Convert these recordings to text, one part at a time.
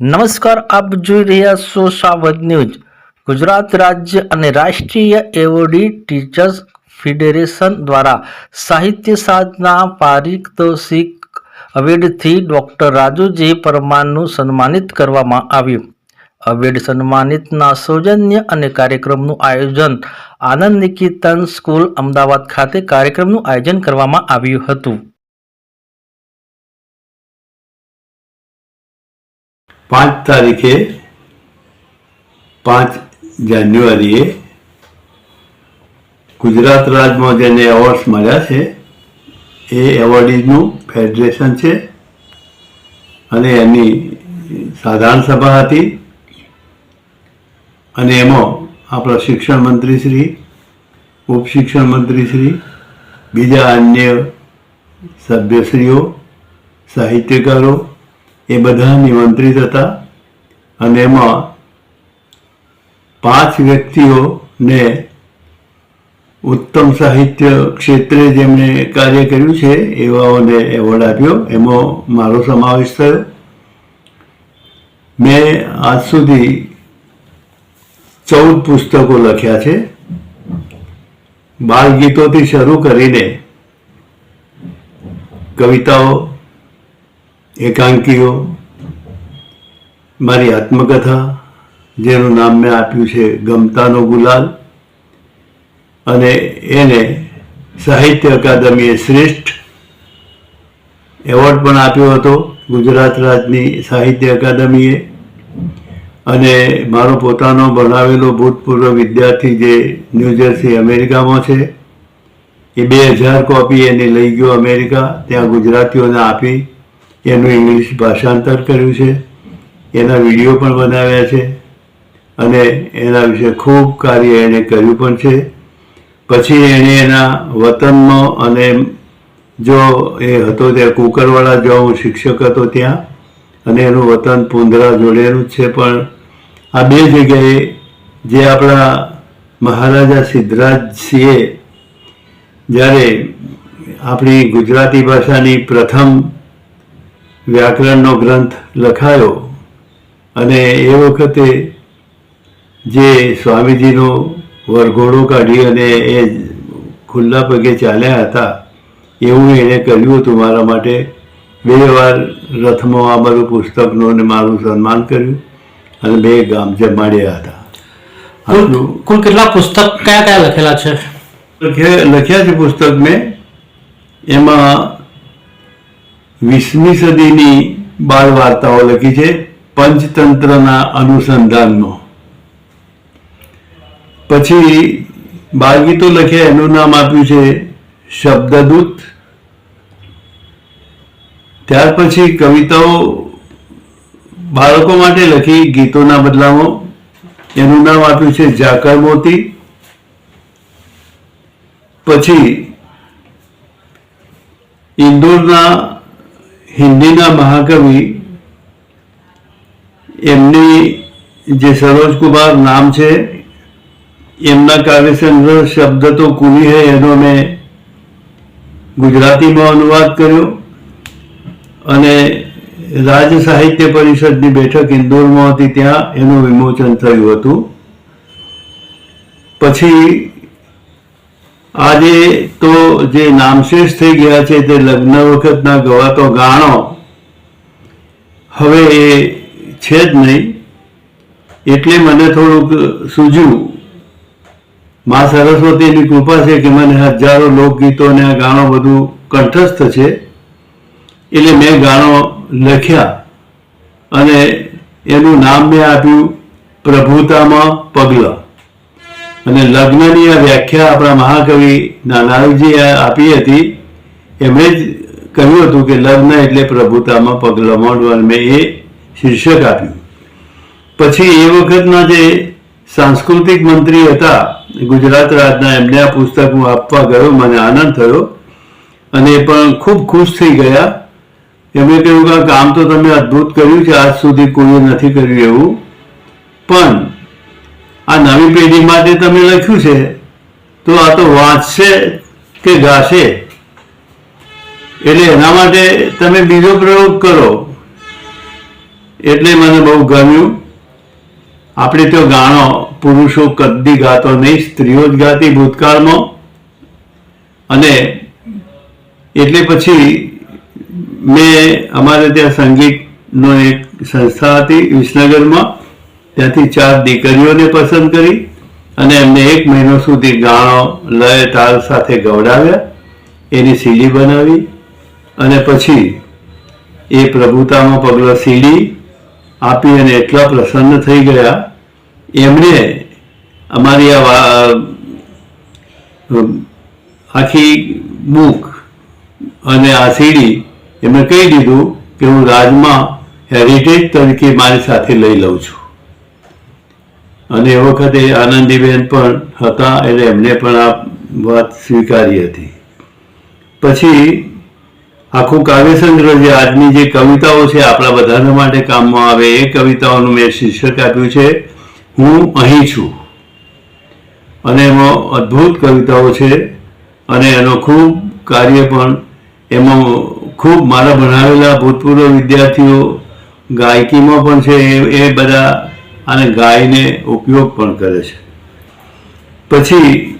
નમસ્કાર, આપ જોઈ રહ્યા છો સાવધ ન્યૂઝ. ગુજરાત રાજ્ય અને રાષ્ટ્રીય એવોર્ડી ટીચર્સ ફેડરેશન દ્વારા સાહિત્ય સાધના પારિતોષિક અવેડથી ડૉક્ટર રાજુજી પરમારનું સન્માનિત કરવામાં આવ્યું. અવેડ સન્માનિતના સૌજન્ય અને કાર્યક્રમનું આયોજન આનંદ નિકેતન સ્કૂલ અમદાવાદ ખાતે કાર્યક્રમનું આયોજન કરવામાં આવ્યું હતું. પાંચ તારીખે, પાંચ જાન્યુઆરીએ ગુજરાત રાજ્યમાં જેને એવોર્ડ્સ મળ્યા છે, એ એવોર્ડીઝનું ફેડરેશન છે અને એની સાધારણ સભા હતી અને એમાં આપણા શિક્ષણ મંત્રી શ્રી ઉપશિક્ષણ મંત્રી શ્રી બીજા અન્ય સભ્યશ્રીઓ, સાહિત્યકારો એ બધા નિમંત્રિત હતા અને એમાં પાંચ વ્યક્તિઓને ઉત્તમ સાહિત્ય ક્ષેત્રે જેમણે કાર્ય કર્યું છે, એવાઓને એવોર્ડ આપ્યો. એમાં મારો સમાવેશ થયો. મેં આજ સુધી ચૌદ પુસ્તકો લખ્યા છે. બાળગીતોથી શરૂ કરીને કવિતાઓ એકાંકીઓ, મારી આત્મકથા, જેનું નામ મેં આપ્યું છે ગમતાનો ગુલાલ, અને એને સાહિત્ય અકાદમીએ શ્રેષ્ઠ એવોર્ડ પણ આપ્યો હતો ગુજરાત રાજની સાહિત્ય અકાદમીએ. અને મારો પોતાનો ભણાવેલો ભૂતપૂર્વ વિદ્યાર્થી જે ન્યૂજર્સી અમેરિકામાં છે, એ બે હજાર કોપી એને લઈ ગયો અમેરિકા, ત્યાં ગુજરાતીઓને આપી એનું ઇંગ્લિશ ભાષાંતર કર્યું છે, એના વીડિયો પણ બનાવ્યા છે અને એના વિશે ખૂબ કાર્ય એણે કર્યું પણ છે. પછી એણે એના વતનમાં અને જો એ હતો ત્યાં કુકરવાળા, જો હું શિક્ષક હતો ત્યાં, અને એનું વતન પુંદરા જોડેલું છે, પણ આ બે જગ્યાએ જે આપણા મહારાજા સિદ્ધરાજસિંહે જ્યારે આપણી ગુજરાતી ભાષાની પ્રથમ વ્યાકરણનો ગ્રંથ લખાયો અને એ વખતે જે સ્વામીજીનો વરઘોડો કાઢી અને એ ખુલ્લા પગે ચાલ્યા હતા એવું એણે કર્યું હતું મારા માટે. બે વાર રથમાં આ બધું પુસ્તકનું અને મારું સન્માન કર્યું અને બે ગામ જમાડ્યા હતા. કુલ કેટલા પુસ્તક કયા કયા લખેલા છે? લખ્યા છે પુસ્તક મેં. એમાં વીસમી સદીની બાળ વાર્તાઓ લખી છે પંચતંત્રના અનુસંધાનમાં. પછી બાળગીતો લખ્યા એનું નામ આપ્યું છે શબ્દદૂત. ત્યાર પછી કવિતાઓ બાળકો માટે લખી ગીતોના બદલામાં એનું નામ આપ્યું છે જાકર મોતી. પછી ઇન્દોરના હિન્દીના મહાકવિ એમની જે સરોજ કુમાર નામ છે, એમના કાવ્યસંગ્રહ શબ્દ તો કુલી હૈ એનો મેં ગુજરાતીમાં અનુવાદ કર્યો અને રાજ સાહિત્ય પરિષદની બેઠક ઇન્દોરમાં હતી ત્યાં એનું વિમોચન થયું હતું. પછી આજે તો જે નામશેષ થઈ ગયા છે તે લગ્ન વખતના ગવાતો ગાણો, હવે એ છે જ નહીં. એટલે મને થોડુંક સૂજ્યું. મા સરસ્વતીની કૃપા છે કે મને હજારો લોકગીતો અને આ ગાણો બધું કંઠસ્થ છે. એટલે મેં ગાણો લખ્યા અને એનું નામ મેં આપ્યું પ્રભુતામાં પગલાં. અને લગ્નની આ વ્યાખ્યા આપણા મહાકવિ નાનાજીએ આપી હતી. એમણે જ કહ્યું હતું કે લગ્ન એટલે પ્રભુતામાં પગલાં માંડવું અને મેં એ શીર્ષક આપ્યું. પછી એ વખતના જે સાંસ્કૃતિક મંત્રી હતા, ગુજરાત રાજના, એમને આ પુસ્તક હું આપવા ગયો, મને આનંદ થયો. અને એ પણ ખૂબ ખુશ થઈ ગયા. એમણે કહ્યું કે કામ તો તમે અદ્ભુત કર્યું છે, આજ સુધી કોઈએ નથી કર્યું એવું. પણ આ નવી પેઢી માટે તમે લખ્યું છે, તો આ તો વાંચશે કે ગાશે. એટલે એના માટે તમે બીજો પ્રયોગ કરો. એટલે મને બહુ ગમ્યું. આપણે તો ગાણો પુરુષો કદી ગાતો નહીં, સ્ત્રીઓ જ ગાતી ભૂતકાળમાં. અને એટલે પછી મેં અમારે ત્યાં સંગીતનો એક સંસ્થા હતી વિસનગરમાં. ત્યાંથી ચાર દીકરીઓને પસંદ કરી અને એમને એક મહિનો સુધી ગાણો લય, તાલ સાથે ગવડાવ્યા, એની સીડી બનાવી અને પછી એ પ્રભુતામાં પગલો સીડી આપી અને એટલા પ્રસન્ન થઈ ગયા. એમણે અમારી આ આખી બુક અને આ સીડી એમણે કહી દીધું કે હું રાજમાં હેરિટેજ તરીકે મારી સાથે લઈ લઉં છું. અને એ વખતે આનંદીબેન પણ હતા, એટલે એમને પણ આ વાત સ્વીકારી હતી. પછી આખું કાવ્યસંગ્રહ જે આજની જે કવિતાઓ છે આપણા બધાના માટે કામમાં આવે, એ કવિતાઓનું મેં શીર્ષક આપ્યું છે, હું અહીં છું. અને એમાં અદ્ભુત કવિતાઓ છે, અને એનો ખૂબ કાર્ય પણ, એમાં ખૂબ મારા ભણાવેલા ભૂતપૂર્વ વિદ્યાર્થીઓ, ગાયકીમાં પણ છે, એ બધા આને ગાયને ઉપયોગ પણ કરે છે. પછી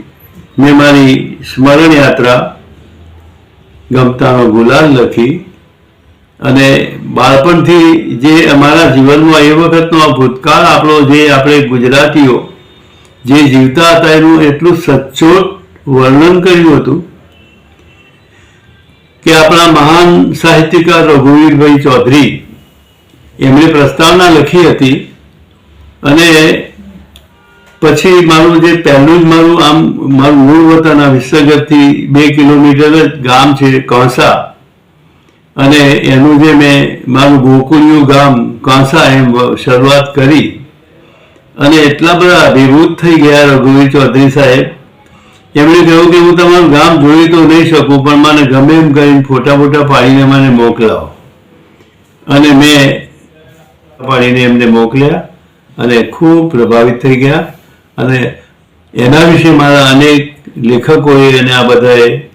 મેં મારી સ્મરણ યાત્રા ગમતાનો ગુલાલ લખી અને બાળપણથી જે અમારા જીવનમાં એ વખતનો આ ભૂતકાળ આપણો જે આપણે ગુજરાતીઓ જે જીવતા હતા એનું એટલું સચોટ વર્ણન કર્યું હતું કે આપણા મહાન સાહિત્યકાર રઘુવીરભાઈ ચૌધરી એમણે પ્રસ્તાવના લખી હતી અને પછી મારું જે પહેલું જ મારું આમ મારું મૂળ વતન આ વિસનગરથી બે કિલોમીટર જ ગામ છે કાંસા અને એનું જે મેં મારું ગોકુળિયું ગામ કાંસા એમ શરૂઆત કરી. અને એટલા બધા અભિભૂત થઈ ગયા રઘુવીર ચૌધરી સાહેબ. એમણે કહ્યું કે હું તમારું ગામ જોઈ તો નહીં શકું, પણ મને ગમે એમ કરીને ફોટા ફોટા પાડીને મને મોકલાવો. અને મેં પાડીને એમને મોકલ્યા. અને ખૂબ પ્રભાવિત થઈ ગયા. અને એના વિશે મારા અનેક લેખકોએ અને આ બધાએ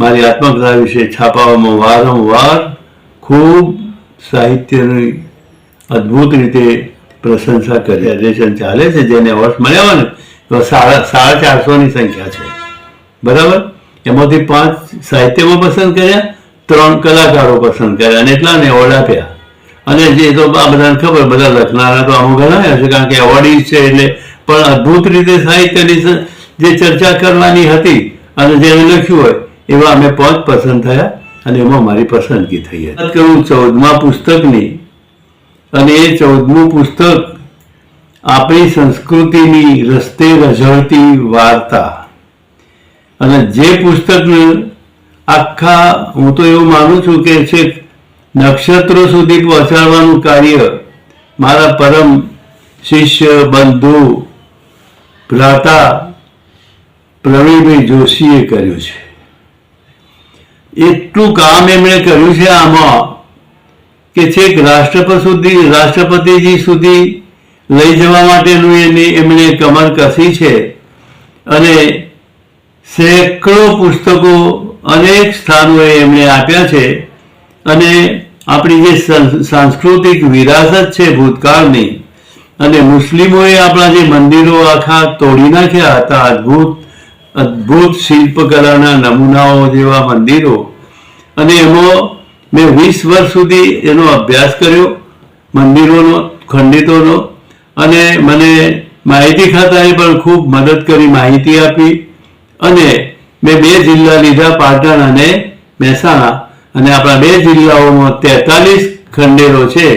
મારી આત્મકથા વિશે છાપાઓમાં વારંવાર ખૂબ સાહિત્યની અદ્ભુત રીતે પ્રશંસા કરી. એડ્રેશન ચાલે છે, જેને વર્ષ મળ્યા ને, તો સાડા સાડા ચારસોની સંખ્યા છે. બરાબર? એમાંથી પાંચ સાહિત્યમાં પસંદ કર્યા, ત્રણ કલાકારો પસંદ કર્યા, અને એટલાને એવોર્ડ આપ્યા અને જે તો આ બધાને ખબર, બધા લખનારા તો અમુક ઘણા છે, કારણ કે એવોર્ડી છે એટલે પણ અદ્ભુત રીતે સાહિત્યની જે ચર્ચા કરવાની હતી અને જેને લખ્યું હોય, એવા અમે પાંચ પસંદ થયા અને એમાં મારી પસંદગી થઈ વાત કરું ચૌદમા પુસ્તકની, અને એ ચૌદમું પુસ્તક આપણી સંસ્કૃતિની રસ્તે રઝળતી વાર્તા. અને જે પુસ્તકને આખા, હું તો એવું માનું છું કે છે નક્ષત્રો સુધી પહોંચાડવાનું કાર્ય મારા પરમ શિષ્ય, બંધુ, ભ્રાતા પ્રવીણભાઈ જોશીએ કર્યું છે. એટલું કામ એમણે કર્યું છે આમાં કે છેક રાષ્ટ્રપતિ સુધી, રાષ્ટ્રપતિજી સુધી લઈ જવા માટેનું એની, એમણે કમર કસી છે અને સેંકડો પુસ્તકો અનેક સ્થાનોએ એમણે આપ્યા છે. અને આપણી જે સાંસ્કૃતિક વિરાસત છે ભૂતકાળની, અને મુસ્લિમોએ આપણા જે મંદિરો આખા તોડી નાખ્યા હતા, અદ્ભુત અદ્ભુત શિલ્પકલાના નમૂનાઓ જેવા મંદિરો, અને એમાં મેં વીસ વર્ષ સુધી એનો અભ્યાસ કર્યો, મંદિરોનો, ખંડિતોનો, અને મને માહિતી ખાતાએ પણ ખૂબ મદદ કરી, માહિતી આપી, અને મેં બે જિલ્લા લીધા, પાટણ અને મહેસાણા. અને આપણા બે જિલ્લાઓમાં તેતાલીસ ખંડેરો છે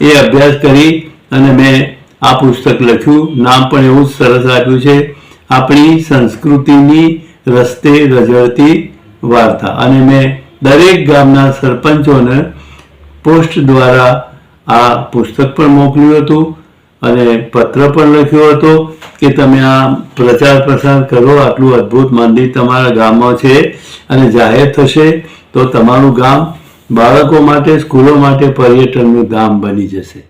એ અભ્યાસ કરી અને મેં આ પુસ્તક લખ્યું. નામ પણ એવું જ સરસ આપ્યું છે. આપણી સંસ્કૃતિની રસ્તે રજળતી વાર્તા. અને મેં દરેક ગામના સરપંચોને પોસ્ટ દ્વારા આ પુસ્તક પણ મોકલ્યું હતું. અને પત્ર પણ લખ્યો હતો કે તમે આ પ્રચાર પ્રસાર કરો, આટલું અદ્ભુત મંદિર તમારા ગામમાં છે અને જાહેર થશે, તો તમારું ગામ બાળકો માટે, સ્કૂલો માટે પર્યટનનું ધામ બની જશે.